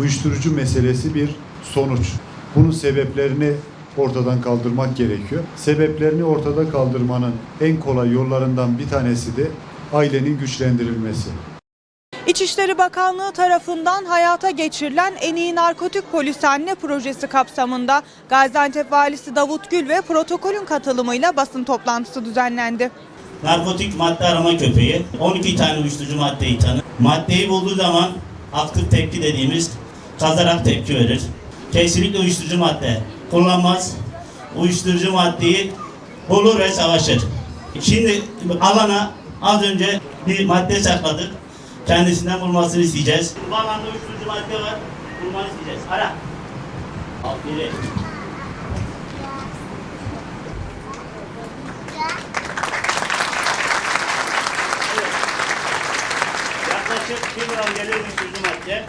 uyuşturucu meselesi bir sonuç. Bunun sebeplerini ortadan kaldırmak gerekiyor. Sebeplerini ortada kaldırmanın en kolay yollarından bir tanesi de ailenin güçlendirilmesi. İçişleri Bakanlığı tarafından hayata geçirilen En İyi Narkotik Polisi Anne projesi kapsamında Gaziantep Valisi Davut Gül ve protokolün katılımıyla basın toplantısı düzenlendi. narkotik madde arama köpeği 12 tane uyuşturucu maddeyi tanır. Maddeyi bulduğu zaman aktif tepki dediğimiz kazarak tepki verir. Kesinlikle uyuşturucu madde kullanmaz. Uyuşturucu maddeyi bulur ve savaşır. Şimdi alana az önce bir madde sakladık. Kendisinden bulmasını isteyeceğiz. Bu alanda uyuşturucu madde var. Bulmanı isteyeceğiz. Ara. Al biri. Yaklaşık 1 gram gelir uyuşturucu madde.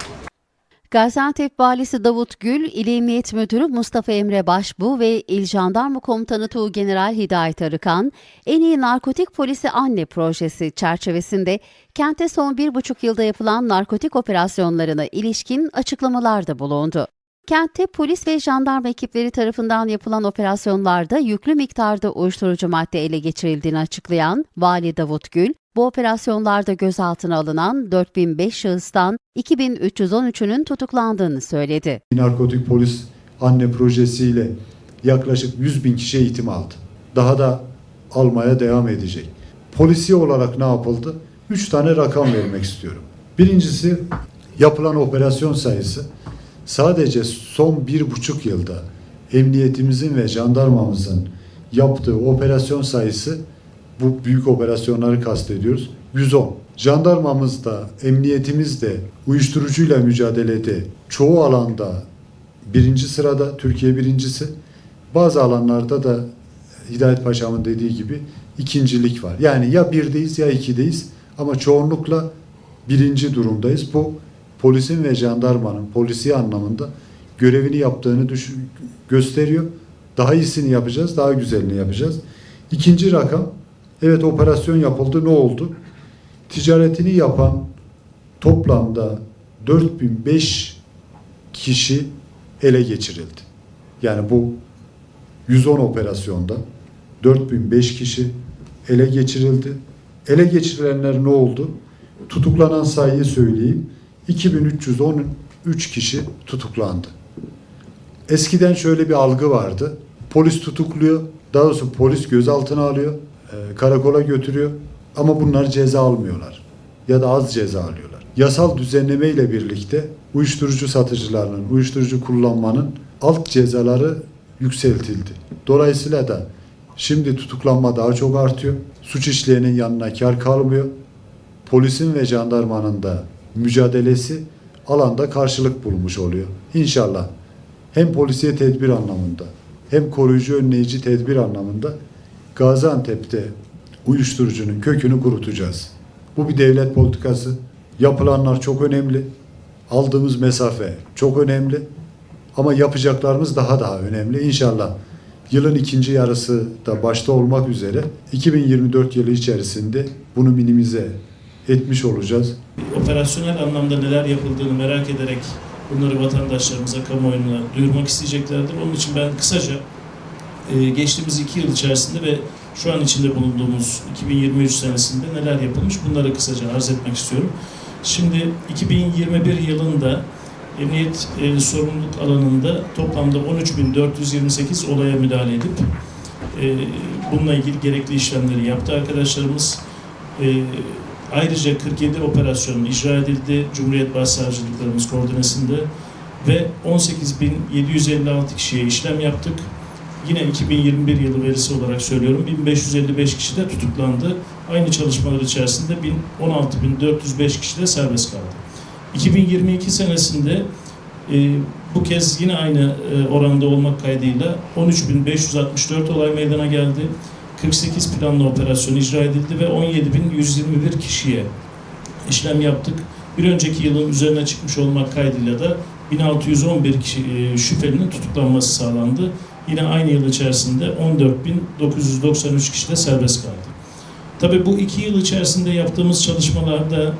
Gaziantep Valisi Davut Gül, İl Emniyet Müdürü Mustafa Emre Başbu ve İl Jandarma Komutanı Tuğgeneral Hidayet Arıkan, En İyi Narkotik Polisi Anne projesi çerçevesinde kente son bir buçuk yılda yapılan narkotik operasyonlarına ilişkin açıklamalarda bulundu. Kentte polis ve jandarma ekipleri tarafından yapılan operasyonlarda yüklü miktarda uyuşturucu madde ele geçirildiğini açıklayan Vali Davut Gül, bu operasyonlarda gözaltına alınan 4005 şahıstan 2313'ünün tutuklandığını söyledi. Narkotik polis anne projesiyle yaklaşık 100 bin kişi eğitim aldı. Daha da almaya devam edecek. Polisi olarak ne yapıldı? Üç tane rakam vermek istiyorum. Birincisi yapılan operasyon sayısı sadece son bir buçuk yılda emniyetimizin ve jandarmamızın yaptığı operasyon sayısı bu büyük operasyonları kastediyoruz. 110. Jandarmamız da, emniyetimiz de uyuşturucuyla mücadelede çoğu alanda birinci sırada, Türkiye birincisi. Bazı alanlarda da Hidayet Paşa'mın dediği gibi ikincilik var. Yani ya birdeyiz ya ikideyiz ama çoğunlukla birinci durumdayız. Bu polisin ve jandarmanın polisi anlamında görevini yaptığını düş- gösteriyor. Daha iyisini yapacağız, daha güzelini yapacağız. İkinci rakam, evet operasyon yapıldı, ne oldu? Ticaretini yapan toplamda 4005 kişi ele geçirildi. Yani bu 110 operasyonda 4005 kişi ele geçirildi. Ele geçirilenler ne oldu? Tutuklanan sayıyı söyleyeyim. 2313 kişi tutuklandı. Eskiden şöyle bir algı vardı. Polis tutukluyor, daha doğrusu polis gözaltına alıyor, e, karakola götürüyor ama bunlar ceza almıyorlar ya da az ceza alıyorlar. Yasal düzenleme ile birlikte uyuşturucu satıcılarının, uyuşturucu kullanmanın alt cezaları yükseltildi. Dolayısıyla da şimdi tutuklanma daha çok artıyor. Suç işleyenin yanına kar kalmıyor. Polisin ve jandarmanın da mücadelesi alanda karşılık bulmuş oluyor. İnşallah hem polisiye tedbir anlamında hem koruyucu önleyici tedbir anlamında Gaziantep'te uyuşturucunun kökünü kurutacağız. Bu bir devlet politikası. Yapılanlar çok önemli. Aldığımız mesafe çok önemli. Ama yapacaklarımız daha daha önemli. İnşallah yılın ikinci yarısı da başta olmak üzere 2024 yılı içerisinde bunu minimize etmiş olacağız. operasyonel anlamda neler yapıldığını merak ederek bunları vatandaşlarımıza, kamuoyuna duyurmak isteyeceklerdir. Onun için ben kısaca e, geçtiğimiz iki yıl içerisinde ve şu an içinde bulunduğumuz 2023 senesinde neler yapılmış bunları kısaca arz etmek istiyorum. Şimdi 2021 yılında emniyet e, sorumluluk alanında toplamda 13.428 olaya müdahale edip e, bununla ilgili gerekli işlemleri yaptı arkadaşlarımız. E, Ayrıca 47 operasyon icra edildi Cumhuriyet Başsavcılıklarımız koordinesinde ve 18.756 kişiye işlem yaptık. Yine 2021 yılı verisi olarak söylüyorum 1555 kişi de tutuklandı. Aynı çalışmalar içerisinde 16.405 kişi de serbest kaldı. 2022 senesinde e, bu kez yine aynı e, oranda olmak kaydıyla 13.564 olay meydana geldi. 48 planlı operasyon icra edildi ve 17.121 kişiye işlem yaptık. Bir önceki yılın üzerine çıkmış olmak kaydıyla da 1611 kişi, e, şüphelinin tutuklanması sağlandı. Yine aynı yıl içerisinde 14.993 kişi de serbest kaldı. Tabii bu iki yıl içerisinde yaptığımız çalışmalarda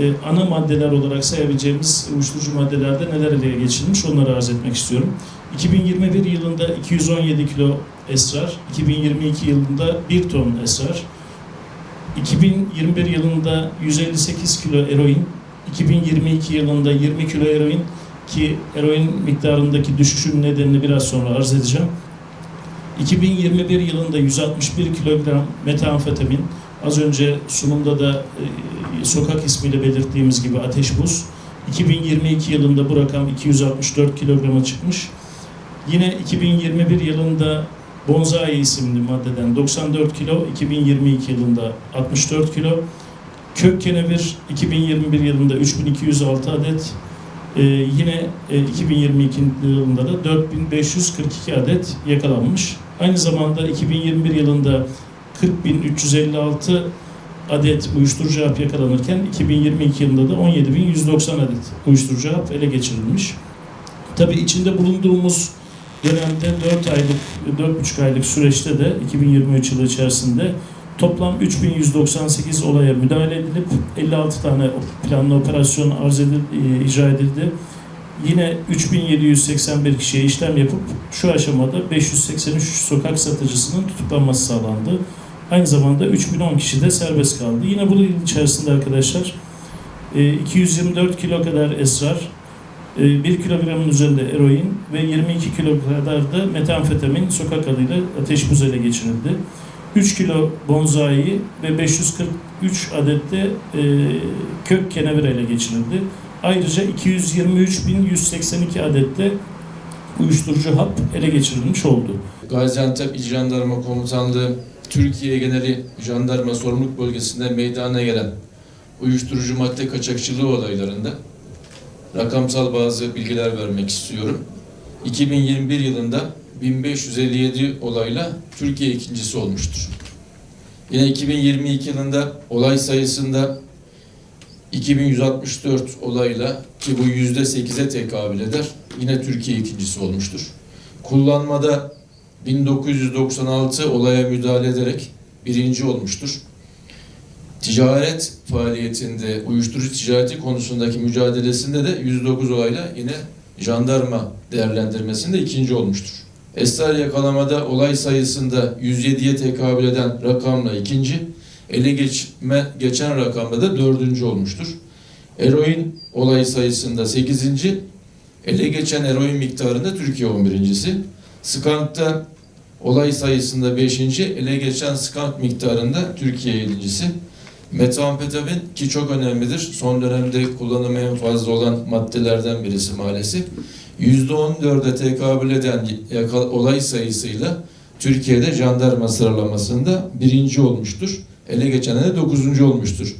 e, ana maddeler olarak sayabileceğimiz uyuşturucu maddelerde neler ele geçirilmiş onları arz etmek istiyorum. 2021 yılında 217 kilo esrar, 2022 yılında 1 ton esrar, 2021 yılında 158 kilo eroin, 2022 yılında 20 kilo eroin ki eroin miktarındaki düşüşün nedenini biraz sonra arz edeceğim. 2021 yılında 161 kilogram metamfetamin, az önce sunumda da e, sokak ismiyle belirttiğimiz gibi ateş buz. 2022 yılında bu rakam 264 kilograma çıkmış. Yine 2021 yılında Bonzai isimli maddeden 94 kilo, 2022 yılında 64 kilo. Kök kenevir 2021 yılında 3206 adet, ee, yine e, 2022 yılında da 4542 adet yakalanmış. Aynı zamanda 2021 yılında 40356 adet uyuşturucu hap yakalanırken 2022 yılında da 17190 adet uyuşturucu hap ele geçirilmiş. Tabii içinde bulunduğumuz dönemde 4 aylık, 4,5 aylık süreçte de 2023 yılı içerisinde toplam 3198 olaya müdahale edilip 56 tane planlı operasyon arz edil, e, icra edildi. Yine 3781 kişiye işlem yapıp şu aşamada 583 sokak satıcısının tutuklanması sağlandı. Aynı zamanda 3010 kişi de serbest kaldı. Yine bu yıl içerisinde arkadaşlar e, 224 kilo kadar esrar, 1 kilogramın üzerinde eroin ve 22 kilo kadar da metamfetamin sokak adıyla ateş buz ele geçirildi. 3 kilo bonzai ve 543 adet de e, kök kenevir ele geçirildi. Ayrıca 223.182 adet de uyuşturucu hap ele geçirilmiş oldu. Gaziantep İl Jandarma Komutanlığı Türkiye geneli jandarma sorumluluk bölgesinde meydana gelen uyuşturucu madde kaçakçılığı olaylarında rakamsal bazı bilgiler vermek istiyorum. 2021 yılında 1557 olayla Türkiye ikincisi olmuştur. Yine 2022 yılında olay sayısında 2164 olayla ki bu yüzde 8'e tekabül eder. Yine Türkiye ikincisi olmuştur. Kullanmada 1996 olaya müdahale ederek birinci olmuştur. Ticaret faaliyetinde, uyuşturucu ticareti konusundaki mücadelesinde de 109 olayla yine jandarma değerlendirmesinde ikinci olmuştur. Esrar yakalamada olay sayısında 107'ye tekabül eden rakamla ikinci, ele geçme, geçen rakamda da dördüncü olmuştur. Eroin olay sayısında sekizinci, ele geçen eroin miktarında Türkiye 11.si. Skank'ta olay sayısında 5. ele geçen skank miktarında Türkiye 7.si. Metamfetamin ki çok önemlidir. Son dönemde kullanımı en fazla olan maddelerden birisi maalesef. %14'e tekabül eden olay sayısıyla Türkiye'de jandarma sıralamasında birinci olmuştur. Ele geçen de dokuzuncu olmuştur.